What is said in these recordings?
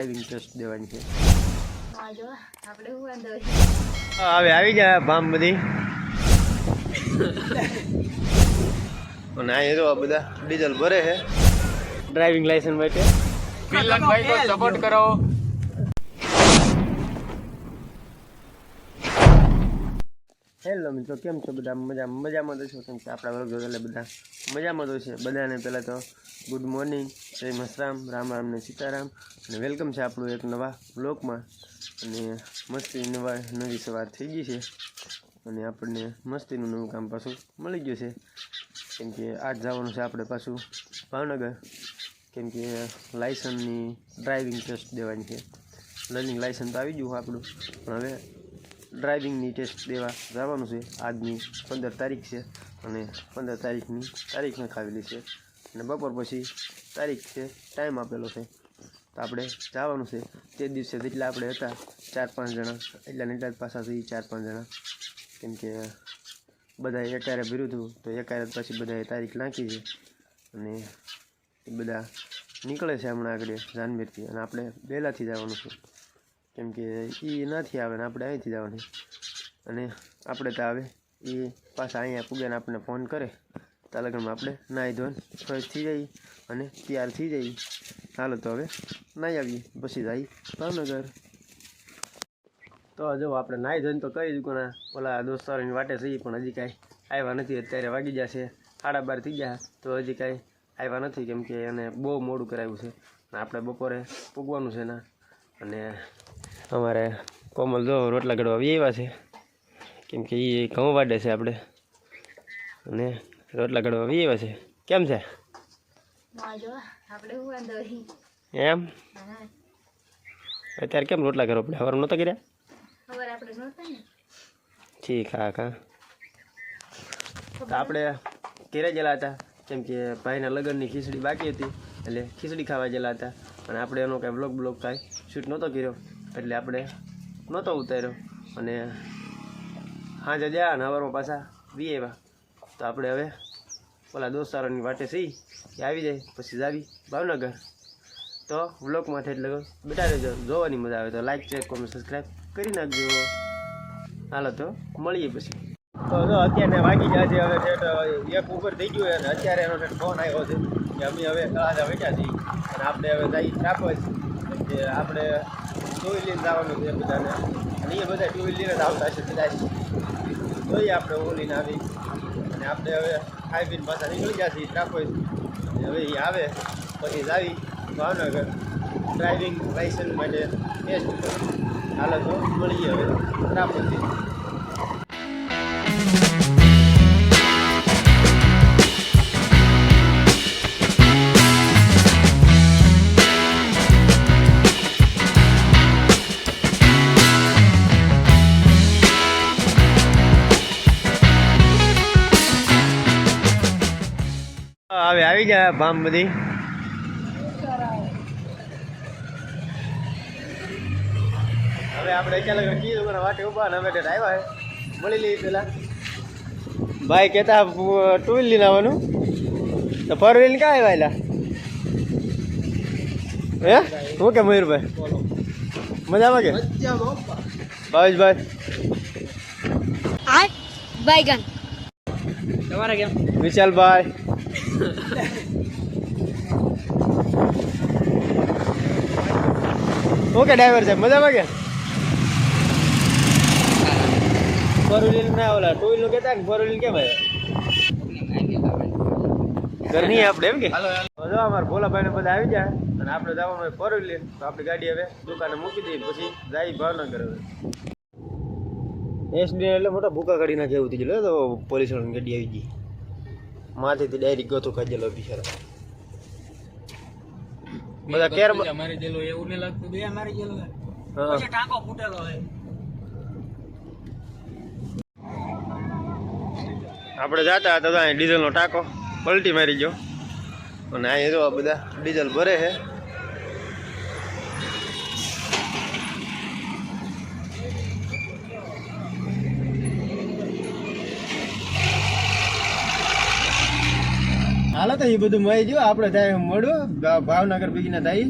Driving test દેવાની છે? હવે આવી ગયા ભામ બધી. અને અહીંયા જો આ બધા ડીઝલ ભરે છે. ડ્રાઇવિંગ લાયસન્સ માટે. સપોર્ટ કરો હેલો મિત્રો, કેમ છો બધા? મજા મજામાં તો છો કેમ છે? આપણા વર્ગ એટલે બધા મજામાં તો છે. બધાને પહેલાં તો ગુડ મોર્નિંગ જય મસરામ રામ રામ ને સીતારામ. અને વેલકમ છે આપણું એક નવા બ્લોકમાં અને મસ્તી નવા, નવી સવાર થઈ ગઈ છે. અને આપણને મસ્તીનું નવું કામ પાછું મળી ગયું છે. કેમ કે આજ જવાનું છે આપણે પાછું ભાવનગર. કેમ કે લાયસન્સની ડ્રાઇવિંગ ટેસ્ટ દેવાની છે. લર્નિંગ લાયસન્સ તો આવી ગયું આપણું. પણ હવે ડ્રાઇવિંગની ટેસ્ટ દેવા જવાનું છે. આજની પંદર તારીખ છે અને પંદર તારીખની તારીખ નખાવેલી છે અને બપોર પછી તારીખ છે ટાઈમ આપેલો છે. તો આપણે જવાનું છે. તે દિવસે જેટલા આપણે હતા, ચાર પાંચ જણા. એટલા એટલા જ પાછા થઈ ચાર પાંચ જણા. કેમ કે બધા એકારે ભર્યું હતું તો એકારે પછી બધાએ તારીખ નાખી છે. અને એ બધા નીકળે છે હમણાં આગળ જાનમેરથી અને આપણે વહેલાથી જવાનું છે. કેમ કે એ નથી આવે ને આપણે અહીંથી જવાની. અને આપણે તો આવે એ પાછા અહીંયા પૂગ્યાને આપણને ફોન કરે. તા લગ્નમાં આપણે નાહી ધોઈને ફ્રેશ થઈ જઈએ અને તૈયાર થઈ જઈએ. હાલો તો હવે નાહી આવીએ, પછી જઈએ ભાવનગર. તો જો આપણે નાહી ધોઈને તો કહી દીધું ને ઓલા દોસ્તારોની વાટે થઈ પણ હજી કાંઈ આવ્યા નથી, અત્યારે વાગી ગયા છે, સાડા બાર થઈ ગયા. તો હજી કાંઈ આવ્યા નથી કેમ કે એને બહુ મોડું કરાવ્યું છે. ને આપણે બપોરે પૂગવાનું છે ને. અને અમારે કોમલ જો રોટલા ઘડવા આવી આવ્યા છે. કેમ કે એ ઘઉં વાડે છે આપણે અને રોટલા ઘડવા આવી આવ્યા છે. કેમ છે? એમ? અત્યારે કેમ રોટલા કરો આપણે હવાર નહોતા કર્યા? ઠીક હા હા. તો આપણે ઘેરે ગયેલા હતા. કેમ કે ભાઈના લગ્નની ખીચડી બાકી હતી. એટલે ખીચડી ખાવા ગયેલા હતા. અને આપણે એનો કાંઈ બ્લોગ બ્લોગ કાંઈ શૂટ નહોતો કર્યો. એટલે આપણે નહોતો ઉતાર્યો. અને સાંજે ગયા અને સવારમાં પાછા વી આવ્યા તો આપણે હવે ઓલા દોસ્તારોની વાટે સહી એ આવી જાય, પછી જાવી ભાવનગર. તો વ્લોગમાં એટલે બેટા રહેજો, જોવાની મજા આવે તો લાઈક ચેક કોમેન્ટ સબસ્ક્રાઈબ કરી નાખજો. હાલો તો મળીએ પછી. તો જો અત્યારે વાગી જાય છે, હવે ઠેઠ એક ઉપર થઈ ગયું અને અત્યારે એનો ફોન આવ્યો છે કે અમે હવે તળાજા વેઠ્યા છીએ. અને આપણે હવે જઈ ટ્રાફસ કે આપણે ટુ વ્હીલ જવાનું છે બધાને. અને એ બધા ટુ વ્હીલ જ આવતા છે કદાચ. જોઈએ આપણે ઓલીને આવી. અને આપણે હવે ખાઈ પીને પાછા નીકળી ગયા છીએ અને હવે એ આવે, પછી જાવી ભાવનગર. ડ્રાઇવિંગ લાઇસન્સ માટે ટેસ્ટ હાલો તો મળીએ હવે. ટ્રાફસથી આવી ગયા ભામ બધી. હવે આપણે અચાનક કીધું વાટે ઊભા ને અમે આવ્યા મળી લઈએ પેલા ભાઈ કહેતા ટુ વ્હીલ લઈને આવવાનું. તો ફોર વ્હીલ ક્યાં આવ્યા એલા? હે? હું કે મયુરભાઈ? મજામાં કે? ભાવેશભાઈ. બાયગન તમારે કેમ? વિશાલભાઈ. ઓકે ડ્રાઈવર સાહેબ મજામાં કે? ફોર વ્હીલ ના ઓલા ટુ વ્હીલનું કહેતા ને ફોર વ્હીલ કેમ આવ્યા ઘર નહીં આપણે એમ કે. જો અમારે ભોલાભાઈ ને બધા આવી જાય અને આપણે જવાનું હોય ફોર વ્હીલ તો આપણી ગાડી હવે દુકાને મૂકી દઈએ પછી જાય ભાવનગર હવે. એસડી એટલે મોટા ભૂકા કાઢી નાખે એવું થઈ ગયું. તો પોલીસ વાળાની ગાડી આવી ગઈ. માથેથી ડાયરેક્ટ ગોથું ખાજેલો બિચારો બધા કેર અમારે જેલો એવું ને લાગતું બે અમારે જેલો હા. ટાંકો ફૂટેલો હોય. આપણે જતા હતા ત્યાં ડીઝલ ડીઝલનો ટાંકો પલટી મારી ગયો. અને અહીંયા જો બધા ડીઝલ ભરે છે. હાલો તો એ બધું મળી ગયું. આપણે થાય મળ્યું. ભાવનગર ભેગીને થાય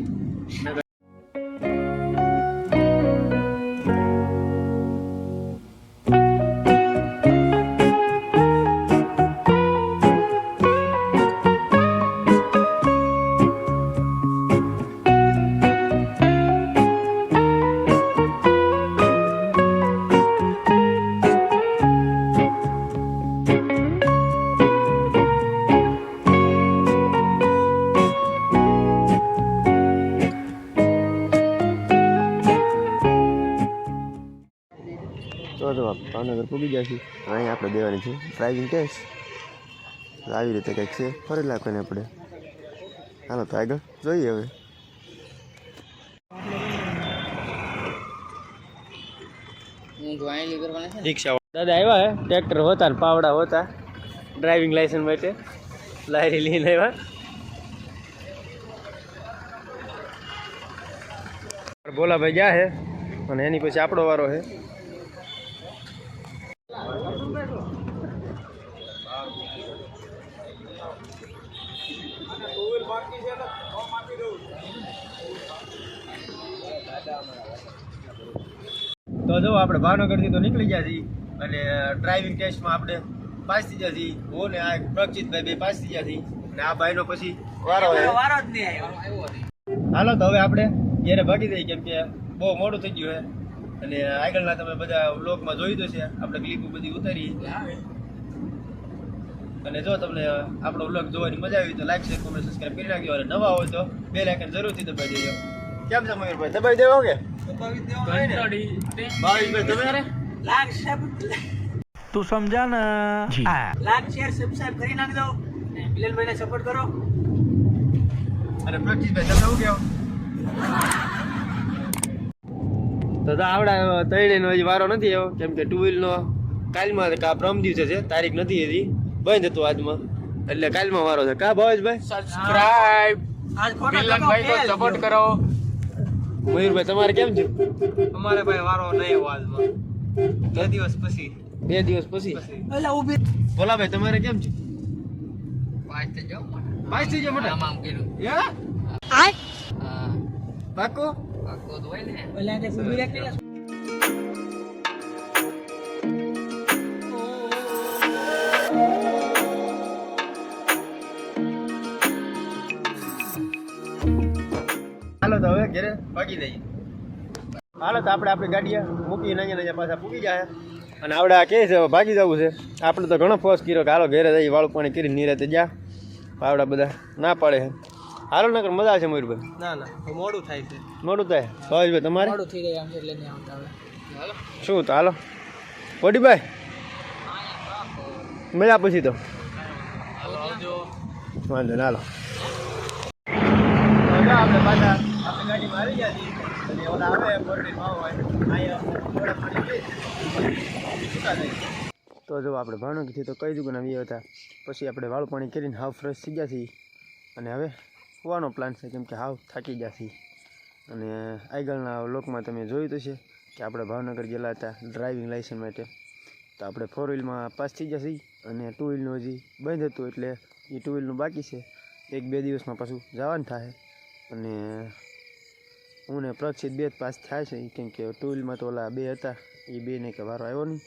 ભાવનગર પૂગી ગયા છીએ. અહીંયા આપણે દેવાની છે ડ્રાઇવિંગ ટેસ્ટ આવી રીતે કંઈક છે. ફરી લાખોને આપણે. હાલો તો આગળ જોઈએ હવે. રિક્ષા દાદા આવ્યા હે? ટ્રેક્ટર હોતા ને પાવડા હોતા. ડ્રાઇવિંગ લાઇસન્સ માટે. લારી લઈને આવ્યા. ભોલાભાઈ ગયા હે? અને એની પછી આપણો વારો છે તો જો આપણે ભાવનગરથી તો નીકળી ગયા છીએ અને ડ્રાઇવિંગ ટેસ્ટમાં આપણે પાસ થઈ ગયા છીએ. હું ને આ પ્રક્ષિતભાઈ બે પાસ થઈ ગયા છીએ. અને આ ભાઈનો પછી વારો વારો જ નહીં આવ્યો. હાલો તો હવે આપણે ઘેરે ભાગી દઈએ કેમ કે બહુ મોડું થઈ ગયું છે. અને આગળના તમે બધા વ્લોગમાં જોઈ દો છે આપણે ક્લિપો બધી ઉતારી અને જો તમને આપણો વ્લોગ જોવાની મજા આવી તો લાઈક શેર કોમેન્ટ સબસ્ક્રાઇબ કરી નાખજો. અને નવા હોય તો બે લાઇકન જરૂરથી દબાઈ દેજો. કેમ છે મયુરભાઈ? દબાઈ દેવો કે? તું સમજા ને. લાખ શેર સબસ્ક્રાઇબ કરી નાખજો. બિલેનભાઈને સપોર્ટ કરો. અરે પ્રક્ષિતભાઈ તમે શું કહો? તો આવડા તૈણીનો હજી વારો નથી આવ્યો. કેમ કે ટુ વ્હીલનો કાલમાં કા પ્રમ દિવસે છે. તારીખ નથી હજી. બંધ હતું આજમાં. એટલે કાલમાં વારો છે. કા ભાવેશભાઈ? સબસ્ક્રાઇબ આજ કો સપોર્ટ કરો. મયુરભાઈ તમારે કેમ છે? અમારે ભાઈ વારો નહીં આવ્યો આજમાં બે દિવસ પછી. બે દિવસ પછી? એટલે ઊભી બોલા ભાઈ તમારે કેમ છે? પાંચ થઈ જાવ પાંચ થઈ જાય મોટા. આમ કર્યું હે? હા. પાકો પાકો દોય ને. ઓલા આ ઊભી રાખી ઘરે ભાગી દઈએ. હાલો તો આપણે આપણી ગાડીએ મૂકીને અહીંયા અહીંયા પાછા પૂકી જાય અને આપણે આ કહે છે ભાગી જવું છે. આપણે તો ઘણો ફોર્સ કર્યો કે હાલો ઘેરે જઈ વાળું પાણી કરી નિરાતે જા. આવડા બધા ના પાડે છે. હાલો નકર મજા આવશે મયુરભાઈ ના ના મોડું થાય છે. મોડું થાય? ભાવેશભાઈ તમારે? મોડું થઈ જાય એટલે નહીં આવતા હવે. શું તો હાલો. વડીભાઈ મળ્યા પછી તો. વાંધો ના હાલો. આપણે પાછા ગાડીમાં આવી જતી અને ઓલા આવે બોરડી ભાવ હોય અહીંયા તો જો આપણે ભાવનગરથી તો કઈ દુકાન આવી હતા. પછી આપણે વાળું પાણી કરીને હાવ ફ્રેશ થઈ ગયા છીએ. અને હવે હોવાનો પ્લાન છે કેમ કે હાવ થાકી ગયા છીએ. અને આગળના લોકમાં તમે જોયું તો છે કે આપણે ભાવનગર ગયેલા હતા ડ્રાઇવિંગ લાઇસન્સ માટે. તો આપણે ફોર વ્હીલમાં પાસ થઈ જશે અને ટુ વ્હીલનું હજી બંધ હતું એટલે એ ટુ વ્હીલનું બાકી છે. એક બે દિવસમાં પાછું જવાનું થાય. અને હું ને પ્રક્ષિત બે પાસ થાય છે. કેમ કે ટુ વ્હીલમાં તો ઓલા બે હતા. એ બેને કે વારો આવ્યો નહીં.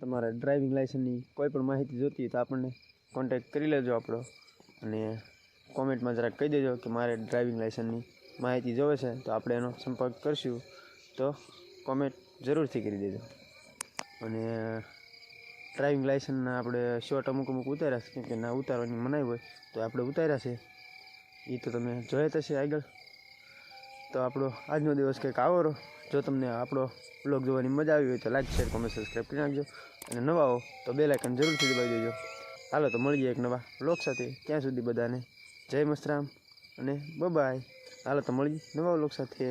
તમારે ડ્રાઇવિંગ લાઇસન્સની કોઈ પણ માહિતી જોતી હોય તો આપણને કોન્ટેક્ટ કરી લેજો આપણો. અને કોમેન્ટમાં જરાક કહી દેજો કે મારે ડ્રાઇવિંગ લાઇસન્સની માહિતી જોવે છે. તો આપણે એનો સંપર્ક કરશું. તો કોમેન્ટ જરૂરથી કરી દેજો. અને ડ્રાઇવિંગ લાઇસન્સના આપણે શોર્ટ અમુક અમુક ઉતાર્યા છે. કેમ કે ના ઉતારવાની મનાઈ હોય તો આપણે ઉતાર્યા છે. એ તો તમે જોયા થશે આગળ. તો આપણો આજનો દિવસ કંઈક આવો રહો જો તમને આપણો બ્લોગ જોવાની મજા આવી હોય તો લાઈક શેર કોમેન્ટ સબસ્ક્રાઈબ કરી નાખજો. અને નવા હો તો બે લાઇકન જરૂરથી દબાવી દેજો. હાલો તો મળીએ એક નવા બ્લોગ સાથે. ત્યાં સુધી બધાને જય મસ્તરામ અને બબાય હાલો તો મળીએ નવા બ્લોગ સાથે.